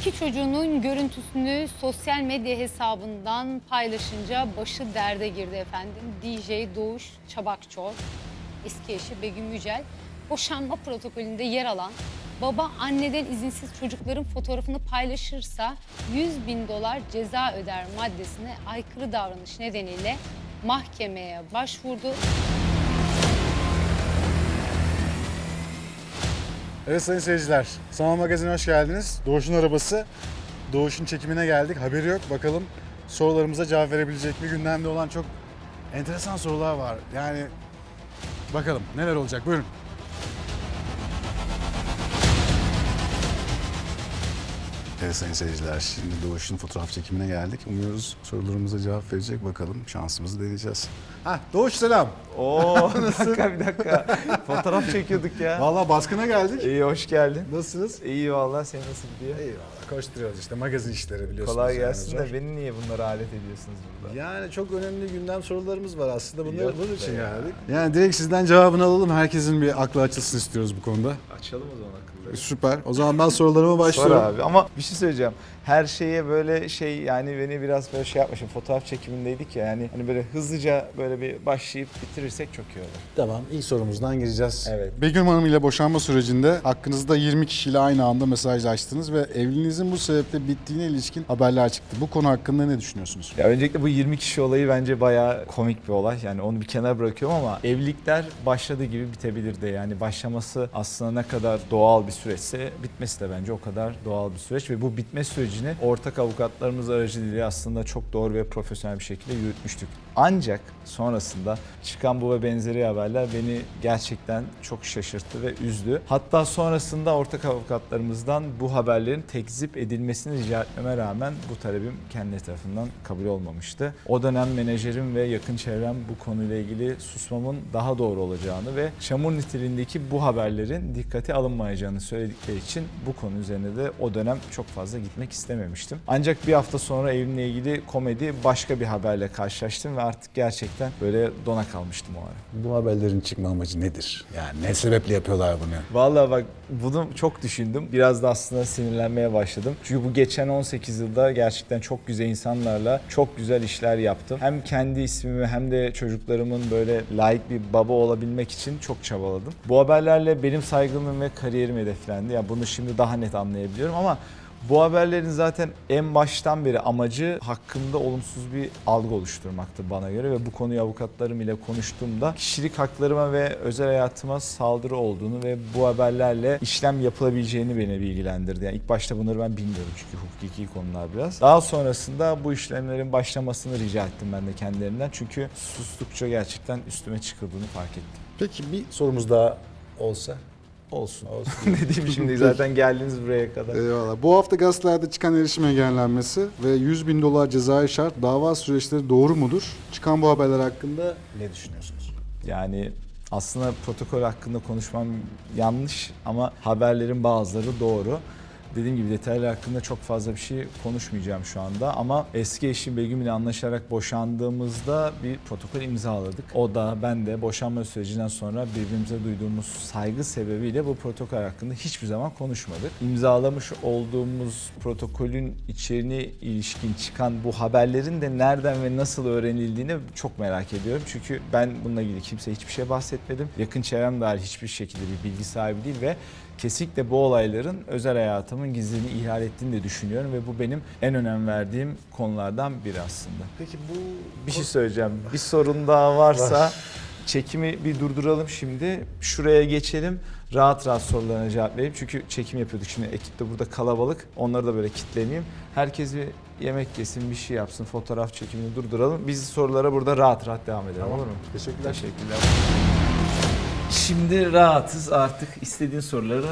İki çocuğunun görüntüsünü sosyal medya hesabından paylaşınca başı derde girdi efendim. DJ Doğuş Çabakçor, eski eşi Begüm Yücel, boşanma protokolünde yer alan baba anneden izinsiz çocukların fotoğrafını paylaşırsa 100 bin dolar ceza öder maddesine aykırı davranış nedeniyle mahkemeye başvurdu. Evet sayın seyirciler, Sama Magazin'e hoş geldiniz. Doğuş'un arabası, Doğuş'un çekimine geldik. Haberi yok. Bakalım sorularımıza cevap verebilecek mi? Gündemde olan çok enteresan sorular var. Yani bakalım neler olacak. Buyurun. Evet sayın seyirciler, şimdi Doğuş'un fotoğraf çekimine geldik. Umuyoruz sorularımıza cevap verecek. Bakalım şansımızı deneyeceğiz. Ha Doğuş selam. Oo bir dakika bir dakika. Fotoğraf çekiyorduk ya. Vallahi baskına geldik. İyi hoş geldin. Nasılsınız? İyi vallahi sen nasıl gidiyor? Eyvallah koşturuyoruz işte magazin işleri biliyorsunuz. Kolay yani gelsin zor. de beni niye bunlara alet ediyorsunuz burada? Yani çok önemli gündem sorularımız var aslında. Bunları Yok bunun için ya. geldik. Yani direkt sizden cevabını alalım. Herkesin bir aklı açılsın istiyoruz bu konuda. Açalım o zaman akılları. Süper. O zaman ben sorularıma başlıyorum. Sor abi ama bir şey söyleyeceğim. Her şeye böyle şey yani beni biraz böyle şey yapmışım. Fotoğraf çekimindeydik ya yani hani böyle hızlıca böyle bir başlayıp bitirirsek çok iyi olur. Tamam. ilk sorumuzdan gireceğiz. Evet. Begüm Hanım ile boşanma sürecinde hakkınızda 20 kişiyle aynı anda mesajlaştınız ve evliliğinizin bu sebeple bittiğine ilişkin haberler çıktı. Bu konu hakkında ne düşünüyorsunuz? Ya öncelikle bu 20 kişi olayı bence bayağı komik bir olay. Yani onu bir kenara bırakıyorum ama evlilikler başladığı gibi bitebilir de. Yani başlaması aslında ne kadar doğal bir süreçse bitmesi de bence o kadar doğal bir süreç. Ve bu bitme sürecini ortak avukatlarımız aracılığıyla aslında çok doğru ve profesyonel bir şekilde yürütmüştük. Ancak sonrasında çıkan bu ve benzeri haberler beni gerçekten çok şaşırttı ve üzdü. Hatta sonrasında ortak avukatlarımızdan bu haberlerin tekzip edilmesini rica etmeme rağmen bu talebim kendi tarafından kabul olmamıştı. O dönem menajerim ve yakın çevrem bu konuyla ilgili susmamın daha doğru olacağını ve çamur niteliğindeki bu haberlerin dikkate alınmayacağını söyledikleri için bu konu üzerine de o dönem çok fazla gitmek istememiştim. Ancak bir hafta sonra evimle ilgili komedi başka bir haberle karşılaştım ve artık gerçekten böyle dona kalmıştım o ara. Bu haberlerin çıkma amacı nedir? Yani ne sebeple yapıyorlar bunu? Vallahi bak bunu çok düşündüm. Biraz da aslında sinirlenmeye başladım. Çünkü bu geçen 18 yılda gerçekten çok güzel insanlarla çok güzel işler yaptım. Hem kendi ismimi hem de çocuklarımın böyle layık bir baba olabilmek için çok çabaladım. Bu haberlerle benim saygımın ve kariyerim hedeflendi. Ya bunu şimdi daha net anlayabiliyorum ama bu haberlerin zaten en baştan beri amacı hakkımda olumsuz bir algı oluşturmaktı bana göre ve bu konuyu avukatlarım ile konuştuğumda kişilik haklarıma ve özel hayatıma saldırı olduğunu ve bu haberlerle işlem yapılabileceğini beni bilgilendirdi. Yani ilk başta bunları ben bilmiyordum çünkü hukuki konular biraz. Daha sonrasında bu işlemlerin başlamasını rica ettim ben de kendilerinden çünkü sustukça gerçekten üstüme çıkıldığını fark ettim. Peki bir sorumuz daha olsa? Olsun. Olsun. ne diyeyim şimdi zaten geldiniz buraya kadar. Eyvallah. Bu hafta gazetelerde çıkan erişim engellenmesi ve 100 bin dolar cezai şart dava süreçleri doğru mudur? Çıkan bu haberler hakkında ne düşünüyorsunuz? Yani aslında protokol hakkında konuşmam yanlış ama haberlerin bazıları doğru. Dediğim gibi detaylar hakkında çok fazla bir şey konuşmayacağım şu anda ama eski eşim Begüm ile anlaşarak boşandığımızda bir protokol imzaladık. O da ben de boşanma sürecinden sonra birbirimize duyduğumuz saygı sebebiyle bu protokol hakkında hiçbir zaman konuşmadık. İmzalamış olduğumuz protokolün içeriğine ilişkin çıkan bu haberlerin de nereden ve nasıl öğrenildiğini çok merak ediyorum. Çünkü ben bununla ilgili kimseye hiçbir şey bahsetmedim. Yakın çevrem dahil hiçbir şekilde bir bilgi sahibi değil ve kesinlikle bu olayların özel hayatımın gizliliğini ihlal ettiğini de düşünüyorum ve bu benim en önem verdiğim konulardan biri aslında. Peki bu Bir şey söyleyeceğim. Bir sorun daha varsa çekimi bir durduralım şimdi. Şuraya geçelim. Rahat rahat sorularına cevap vereyim. Çünkü çekim yapıyorduk şimdi ekip de burada kalabalık. Onları da böyle kitlemeyeyim. Herkes bir yemek yesin, bir şey yapsın, fotoğraf çekimini durduralım. Biz sorulara burada rahat rahat devam edelim olur mu? Teşekkürler. Teşekkürler. Şimdi rahatız artık istediğin soruları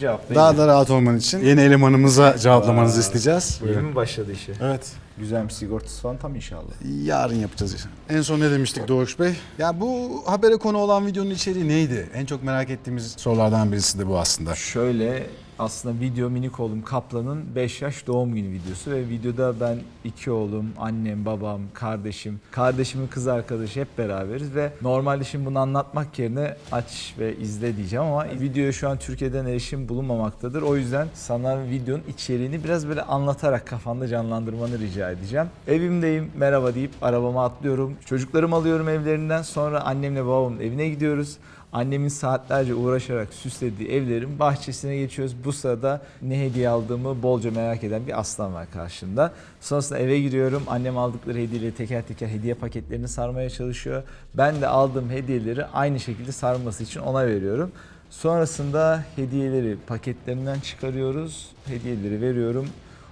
cevaplayın. Daha da rahat olman için yeni elemanımıza cevaplamanızı isteyeceğiz. Yeni mi başladı işi? Evet. Güzel bir sigortası falan tam inşallah. Yarın yapacağız. En son ne demiştik Doğuş Bey? Ya bu habere konu olan videonun içeriği neydi? En çok merak ettiğimiz sorulardan birisi de bu aslında. Şöyle aslında video minik oğlum Kaplan'ın 5 yaş doğum günü videosu ve videoda ben iki oğlum, annem, babam, kardeşim, kardeşimin kız arkadaşı hep beraberiz ve normalde şimdi bunu anlatmak yerine aç ve izle diyeceğim ama videoya şu an Türkiye'den erişim bulunmamaktadır. O yüzden sana videonun içeriğini biraz böyle anlatarak kafanda canlandırmanı rica edeceğim. Evimdeyim, merhaba deyip arabama atlıyorum. Çocuklarımı alıyorum evlerinden sonra annemle babamın evine gidiyoruz. Annemin saatlerce uğraşarak süslediği evlerin bahçesine geçiyoruz. Bu sırada ne hediye aldığımı bolca merak eden bir aslan var karşımda. Sonrasında eve giriyorum. Annem aldıkları hediyeleri teker teker hediye paketlerini sarmaya çalışıyor. Ben de aldığım hediyeleri aynı şekilde sarması için ona veriyorum. Sonrasında hediyeleri paketlerinden çıkarıyoruz. Hediyeleri veriyorum.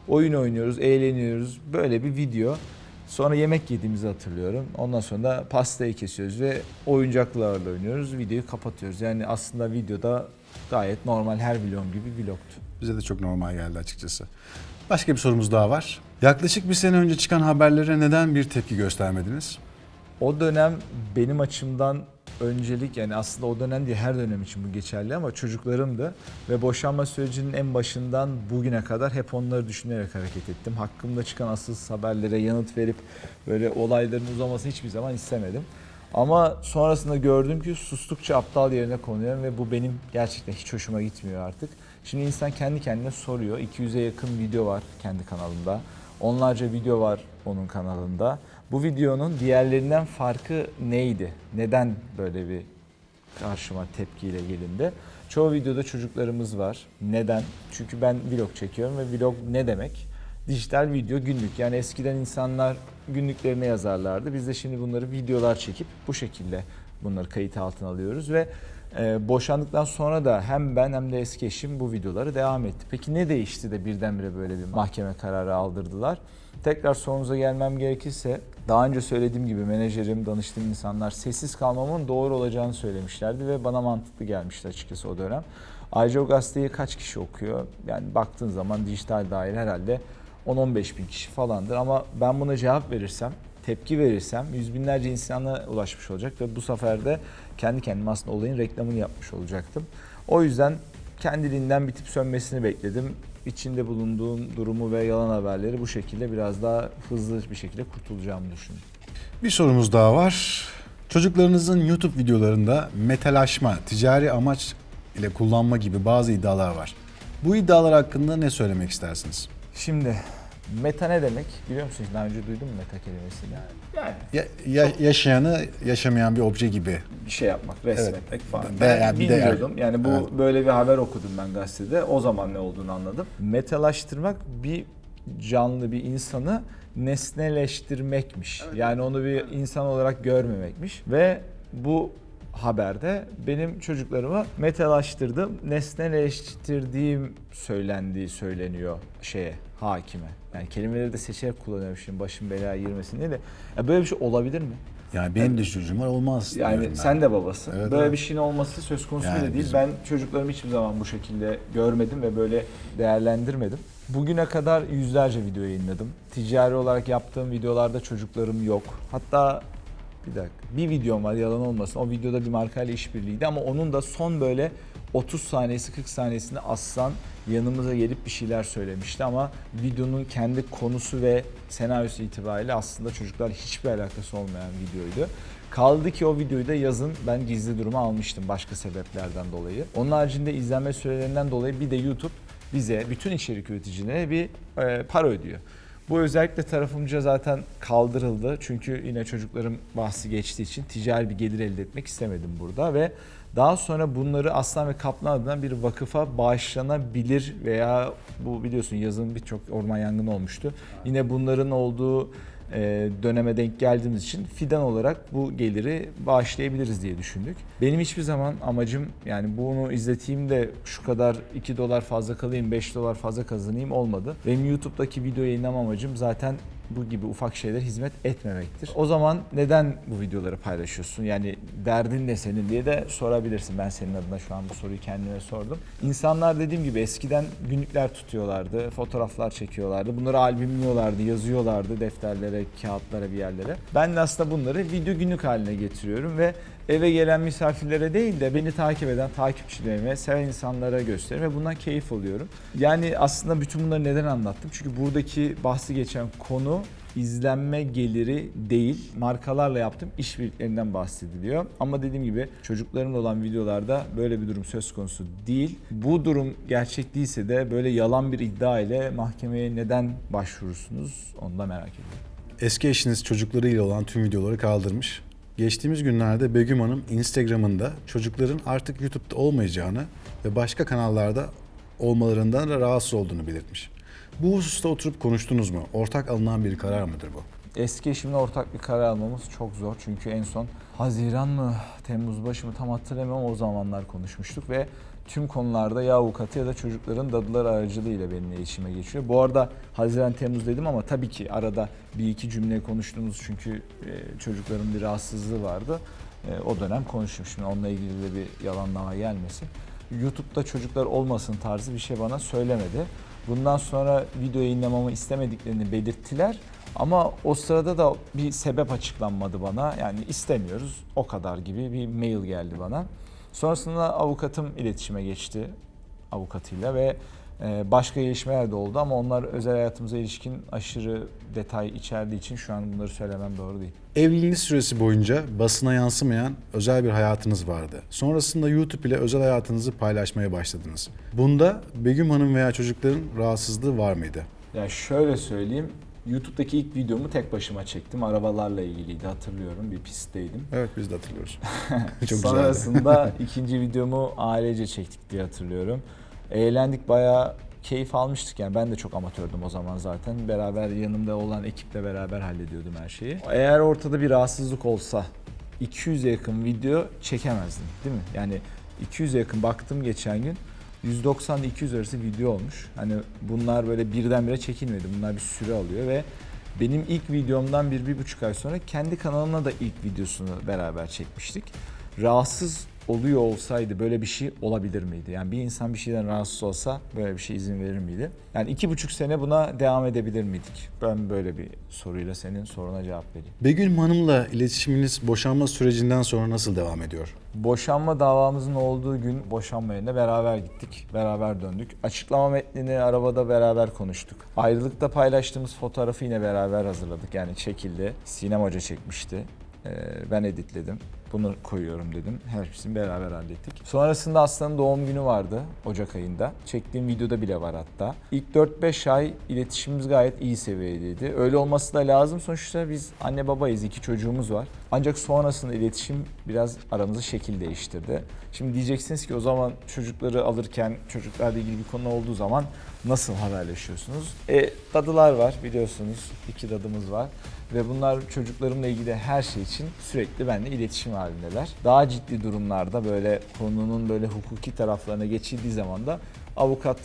Oyun oynuyoruz, eğleniyoruz. Böyle bir video. Sonra yemek yediğimizi hatırlıyorum. Ondan sonra da pastayı kesiyoruz ve oyuncaklarla oynuyoruz. Videoyu kapatıyoruz. Yani aslında videoda gayet normal her vlog gibi vlogtu. Bize de çok normal geldi açıkçası. Başka bir sorumuz daha var. Yaklaşık bir sene önce çıkan haberlere neden bir tepki göstermediniz? O dönem benim açımdan öncelik yani aslında o dönem değil her dönem için bu geçerli ama çocuklarımdı ve boşanma sürecinin en başından bugüne kadar hep onları düşünerek hareket ettim. Hakkımda çıkan asıl haberlere yanıt verip böyle olayların uzamasını hiçbir zaman istemedim. Ama sonrasında gördüm ki sustukça aptal yerine konuyorum ve bu benim gerçekten hiç hoşuma gitmiyor artık. Şimdi insan kendi kendine soruyor. 200'e yakın video var kendi kanalımda. Onlarca video var onun kanalında. Bu videonun diğerlerinden farkı neydi? Neden böyle bir karşıma tepkiyle gelindi? Çoğu videoda çocuklarımız var. Neden? Çünkü ben vlog çekiyorum ve vlog ne demek? Dijital video günlük. Yani eskiden insanlar günlüklerine yazarlardı. Biz de şimdi bunları videolar çekip bu şekilde bunları kayıt altına alıyoruz ve e, boşandıktan sonra da hem ben hem de eski eşim bu videoları devam etti. Peki ne değişti de birdenbire böyle bir mahkeme kararı aldırdılar? Tekrar sorunuza gelmem gerekirse daha önce söylediğim gibi menajerim, danıştığım insanlar sessiz kalmamın doğru olacağını söylemişlerdi ve bana mantıklı gelmişti açıkçası o dönem. Ayrıca o gazeteyi kaç kişi okuyor? Yani baktığın zaman dijital dair herhalde 10-15 bin kişi falandır ama ben buna cevap verirsem, tepki verirsem yüz binlerce insana ulaşmış olacak ve bu sefer de kendi kendime aslında olayın reklamını yapmış olacaktım. O yüzden kendiliğinden bitip sönmesini bekledim. İçinde bulunduğum durumu ve yalan haberleri bu şekilde biraz daha hızlı bir şekilde kurtulacağımı düşündüm. Bir sorumuz daha var. Çocuklarınızın YouTube videolarında metalaşma, ticari amaç ile kullanma gibi bazı iddialar var. Bu iddialar hakkında ne söylemek istersiniz? Şimdi meta ne demek biliyor musun? Daha önce duydun mu meta kelimesini? Yani Ya, ya- yaşayanı yaşamayan bir obje gibi. bir şey yapmak, resmetmek falan. Ben yani bir de- bilmiyordum. Yani bu Evet. böyle bir haber okudum ben gazetede. O zaman ne olduğunu anladım. Metalaştırmak bir canlı bir insanı nesneleştirmekmiş. Yani onu bir insan olarak görmemekmiş ve bu haberde benim çocuklarımı metalaştırdım, nesneleştirdiğim söylendiği söyleniyor şeye, hakime. Yani kelimeleri de seçerek kullanıyorum şimdi başım belaya girmesin diye de. Ya böyle bir şey olabilir mi? Yani benim de çocuğum var olmaz. Yani ben. sen de babasın. Evet, böyle evet. bir şeyin olması söz konusu Yani bile değil. bizim- Ben çocuklarımı hiçbir zaman bu şekilde görmedim ve böyle değerlendirmedim. Bugüne kadar yüzlerce video yayınladım. Ticari olarak yaptığım videolarda çocuklarım yok. Hatta bir dakika bir videom var yalan olmasın. O videoda bir markayla işbirliğiydi ama onun da son böyle 30 saniyesi 40 saniyesinde Aslan yanımıza gelip bir şeyler söylemişti ama videonun kendi konusu ve senaryosu itibariyle aslında çocuklar hiçbir alakası olmayan videoydu. Kaldı ki o videoyu da yazın ben gizli duruma almıştım başka sebeplerden dolayı. Onun haricinde izlenme sürelerinden dolayı bir de YouTube bize bütün içerik üreticilerine bir e, para ödüyor. Bu özellikle tarafımca zaten kaldırıldı. Çünkü yine çocuklarım bahsi geçtiği için ticari bir gelir elde etmek istemedim burada ve daha sonra bunları Aslan ve Kaplan adına bir vakıfa bağışlanabilir veya bu biliyorsun yazın birçok orman yangını olmuştu. Yine bunların olduğu döneme denk geldiğimiz için fidan olarak bu geliri bağışlayabiliriz diye düşündük. Benim hiçbir zaman amacım yani bunu izleteyim de şu kadar 2 dolar fazla kalayım 5 dolar fazla kazanayım olmadı. Benim YouTube'daki video yayınlama amacım zaten bu gibi ufak şeyler hizmet etmemektir. O zaman neden bu videoları paylaşıyorsun? Yani derdin ne senin diye de sorabilirsin. Ben senin adına şu an bu soruyu kendime sordum. İnsanlar dediğim gibi eskiden günlükler tutuyorlardı, fotoğraflar çekiyorlardı. Bunları albümlüyorlardı, yazıyorlardı defterlere, kağıtlara bir yerlere. Ben de aslında bunları video günlük haline getiriyorum ve eve gelen misafirlere değil de beni takip eden takipçilerime, seven insanlara gösteriyorum ve bundan keyif alıyorum. Yani aslında bütün bunları neden anlattım? Çünkü buradaki bahsi geçen konu izlenme geliri değil, markalarla yaptığım işbirliklerinden bahsediliyor. Ama dediğim gibi çocuklarımla olan videolarda böyle bir durum söz konusu değil. Bu durum gerçek değilse de böyle yalan bir iddia ile mahkemeye neden başvurursunuz onu da merak ediyorum. Eski eşiniz çocuklarıyla olan tüm videoları kaldırmış. Geçtiğimiz günlerde Begüm Hanım Instagram'ında çocukların artık YouTube'da olmayacağını ve başka kanallarda olmalarından da rahatsız olduğunu belirtmiş. Bu hususta oturup konuştunuz mu? Ortak alınan bir karar mıdır bu? Eski eşimle ortak bir karar almamız çok zor. Çünkü en son Haziran mı, Temmuz başı mı tam hatırlamıyorum o zamanlar konuşmuştuk ve tüm konularda ya avukatı ya da çocukların dadılar aracılığıyla benimle iletişime geçiyor. Bu arada Haziran Temmuz dedim ama tabii ki arada bir iki cümle konuştuğumuz çünkü e, çocukların bir rahatsızlığı vardı. E, o dönem konuştum. Şimdi onunla ilgili de bir yalanlama gelmesin. YouTube'da çocuklar olmasın tarzı bir şey bana söylemedi. Bundan sonra video yayınlamamı istemediklerini belirttiler. Ama o sırada da bir sebep açıklanmadı bana. Yani istemiyoruz o kadar gibi bir mail geldi bana. Sonrasında avukatım iletişime geçti avukatıyla ve e, başka gelişmeler de oldu ama onlar özel hayatımıza ilişkin aşırı detay içerdiği için şu an bunları söylemem doğru değil. Evliliğiniz süresi boyunca basına yansımayan özel bir hayatınız vardı. Sonrasında YouTube ile özel hayatınızı paylaşmaya başladınız. Bunda Begüm Hanım veya çocukların rahatsızlığı var mıydı? Ya şöyle söyleyeyim. YouTube'daki ilk videomu tek başıma çektim. Arabalarla ilgiliydi hatırlıyorum. Bir pistteydim. Evet biz de hatırlıyoruz. Çok. Sonrasında ikinci videomu ailece çektik diye hatırlıyorum. Eğlendik bayağı keyif almıştık yani ben de çok amatördüm o zaman zaten. Beraber yanımda olan ekiple beraber hallediyordum her şeyi. Eğer ortada bir rahatsızlık olsa 200'e yakın video çekemezdim değil mi? Yani 200'e yakın baktım geçen gün 190 ile 200 arası video olmuş. Hani bunlar böyle birdenbire çekilmedi. Bunlar bir süre alıyor ve benim ilk videomdan bir, bir buçuk ay sonra kendi kanalımla da ilk videosunu beraber çekmiştik. Rahatsız oluyor olsaydı böyle bir şey olabilir miydi? Yani bir insan bir şeyden rahatsız olsa böyle bir şey izin verir miydi? Yani iki buçuk sene buna devam edebilir miydik? Ben böyle bir soruyla senin soruna cevap vereyim. Begüm Hanım'la iletişiminiz boşanma sürecinden sonra nasıl devam ediyor? Boşanma davamızın olduğu gün boşanma yerine beraber gittik. Beraber döndük. Açıklama metnini arabada beraber konuştuk. Ayrılıkta paylaştığımız fotoğrafı yine beraber hazırladık. Yani çekildi. Sinem Hoca çekmişti. Ee, ben editledim. Bunu koyuyorum dedim. Hepsini beraber hallettik. Sonrasında Aslan'ın doğum günü vardı Ocak ayında. Çektiğim videoda bile var hatta. İlk 4-5 ay iletişimimiz gayet iyi seviyedeydi. Öyle olması da lazım. Sonuçta biz anne babayız, iki çocuğumuz var. Ancak sonrasında iletişim biraz aramızda şekil değiştirdi. Şimdi diyeceksiniz ki o zaman çocukları alırken çocuklarla ilgili bir konu olduğu zaman nasıl haberleşiyorsunuz? E, dadılar var biliyorsunuz. iki dadımız var. Ve bunlar çocuklarımla ilgili her şey için sürekli benimle iletişim halindeler. Daha ciddi durumlarda böyle konunun böyle hukuki taraflarına geçildiği zaman da avukat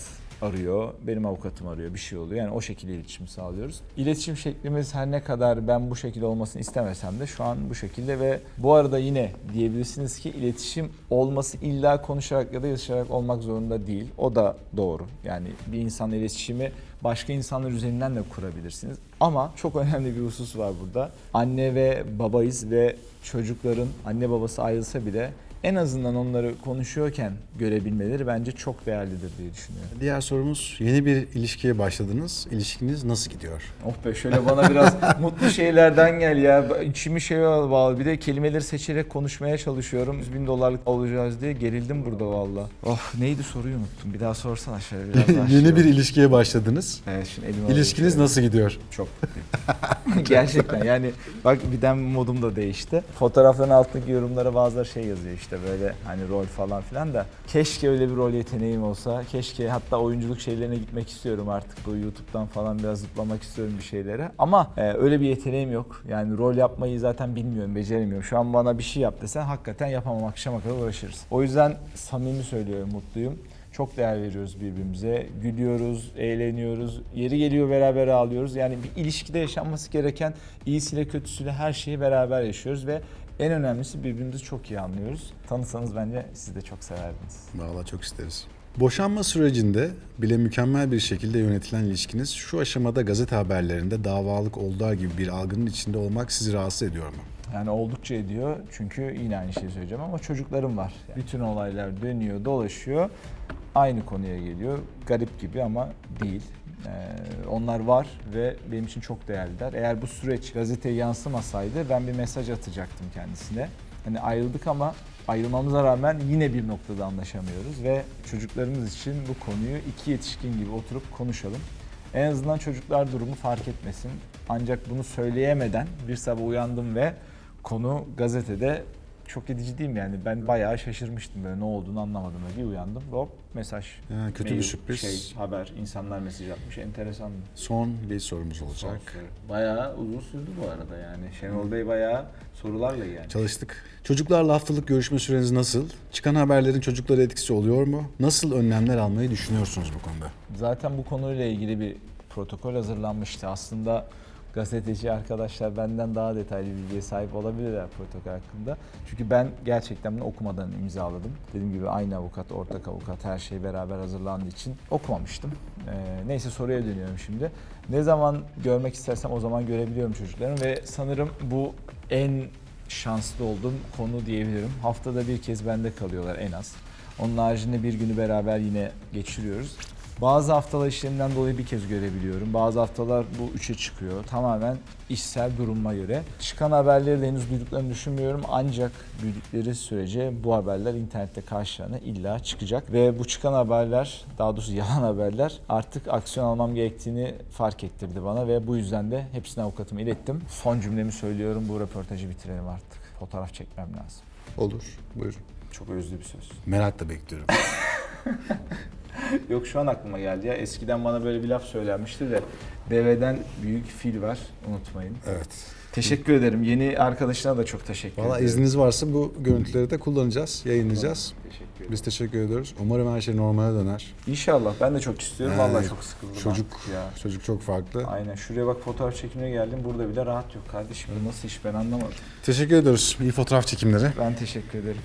arıyor, benim avukatım arıyor, bir şey oluyor. Yani o şekilde iletişim sağlıyoruz. İletişim şeklimiz her ne kadar ben bu şekilde olmasını istemesem de şu an bu şekilde ve bu arada yine diyebilirsiniz ki iletişim olması illa konuşarak ya da yazışarak olmak zorunda değil. O da doğru. Yani bir insanla iletişimi başka insanlar üzerinden de kurabilirsiniz. Ama çok önemli bir husus var burada. Anne ve babayız ve çocukların anne babası ayrılsa bile en azından onları konuşuyorken görebilmeleri bence çok değerlidir diye düşünüyorum. Diğer sorumuz yeni bir ilişkiye başladınız. İlişkiniz nasıl gidiyor? Oh be şöyle bana biraz mutlu şeylerden gel ya. İçimi şey bağlı. Bir de kelimeleri seçerek konuşmaya çalışıyorum. 100 bin dolarlık alacağız diye gerildim burada valla. Oh neydi soruyu unuttum. Bir daha sorsana şöyle biraz daha yeni şey bir ilişkiye başladınız. Evet şimdi elime İlişkiniz nasıl gidiyor? Çok. Gerçekten yani bak birden modum da değişti. Fotoğrafların altındaki yorumlara bazıları şey yazıyor işte böyle hani rol falan filan da keşke öyle bir rol yeteneğim olsa. Keşke hatta oyunculuk şeylerine gitmek istiyorum artık bu YouTube'dan falan biraz zıplamak istiyorum bir şeylere. Ama e, öyle bir yeteneğim yok. Yani rol yapmayı zaten bilmiyorum, beceremiyorum. Şu an bana bir şey yap desen hakikaten yapamam. Akşama kadar uğraşırız. O yüzden samimi söylüyorum mutluyum. Çok değer veriyoruz birbirimize. Gülüyoruz, eğleniyoruz. Yeri geliyor beraber ağlıyoruz. Yani bir ilişkide yaşanması gereken iyisiyle kötüsüyle her şeyi beraber yaşıyoruz ve en önemlisi birbirimizi çok iyi anlıyoruz. Tanısanız bence siz de çok severdiniz. Vallahi çok isteriz. Boşanma sürecinde bile mükemmel bir şekilde yönetilen ilişkiniz şu aşamada gazete haberlerinde davalık olduğu gibi bir algının içinde olmak sizi rahatsız ediyor mu? Yani oldukça ediyor çünkü yine aynı şeyi söyleyeceğim ama çocuklarım var. Bütün olaylar dönüyor, dolaşıyor. Aynı konuya geliyor. Garip gibi ama değil. Ee, onlar var ve benim için çok değerliler. Eğer bu süreç gazeteye yansımasaydı ben bir mesaj atacaktım kendisine. Hani ayrıldık ama ayrılmamıza rağmen yine bir noktada anlaşamıyoruz ve çocuklarımız için bu konuyu iki yetişkin gibi oturup konuşalım. En azından çocuklar durumu fark etmesin. Ancak bunu söyleyemeden bir sabah uyandım ve konu gazetede çok edici değil mi yani? Ben bayağı şaşırmıştım böyle ne olduğunu anlamadım bir uyandım hop mesaj. Yani kötü bir sürpriz. Şey, haber, insanlar mesaj atmış. Enteresandı. Son bir sorumuz olacak. Bayağı uzun sürdü bu arada yani. Şenol Bey bayağı sorularla yani. Çalıştık. Çocuklarla haftalık görüşme süreniz nasıl? Çıkan haberlerin çocuklara etkisi oluyor mu? Nasıl önlemler almayı düşünüyorsunuz bu konuda? Zaten bu konuyla ilgili bir protokol hazırlanmıştı. Aslında gazeteci arkadaşlar benden daha detaylı bilgiye sahip olabilirler protokol hakkında. Çünkü ben gerçekten bunu okumadan imzaladım. Dediğim gibi aynı avukat, ortak avukat her şey beraber hazırlandığı için okumamıştım. Ee, neyse soruya dönüyorum şimdi. Ne zaman görmek istersem o zaman görebiliyorum çocuklarım ve sanırım bu en şanslı olduğum konu diyebilirim. Haftada bir kez bende kalıyorlar en az. Onun haricinde bir günü beraber yine geçiriyoruz. Bazı haftalar işlerinden dolayı bir kez görebiliyorum. Bazı haftalar bu üçe çıkıyor. Tamamen işsel duruma göre. Çıkan haberleri de henüz duyduklarını düşünmüyorum. Ancak büyüdükleri sürece bu haberler internette karşılarına illa çıkacak. Ve bu çıkan haberler, daha doğrusu yalan haberler artık aksiyon almam gerektiğini fark ettirdi bana. Ve bu yüzden de hepsini avukatıma ilettim. Son cümlemi söylüyorum. Bu röportajı bitirelim artık. Fotoğraf çekmem lazım. Olur. Buyurun. Çok özlü bir söz. Merakla bekliyorum. Yok şu an aklıma geldi ya. Eskiden bana böyle bir laf söylenmişti de deveden büyük fil var unutmayın. evet. Teşekkür ederim. Yeni arkadaşına da çok teşekkür Valla ederim. izniniz varsa bu görüntüleri de kullanacağız, yayınlayacağız. Teşekkür ederim. Biz teşekkür ediyoruz. Umarım her şey normale döner. İnşallah. Ben de çok istiyorum. Vallahi Evet. çok sıkıldım Çocuk artık ya. çocuk çok farklı. Aynen. Şuraya bak fotoğraf çekimine geldim. Burada bile rahat yok kardeşim. Bu nasıl iş ben anlamadım. Teşekkür ediyoruz. İyi fotoğraf çekimleri. Ben teşekkür ederim.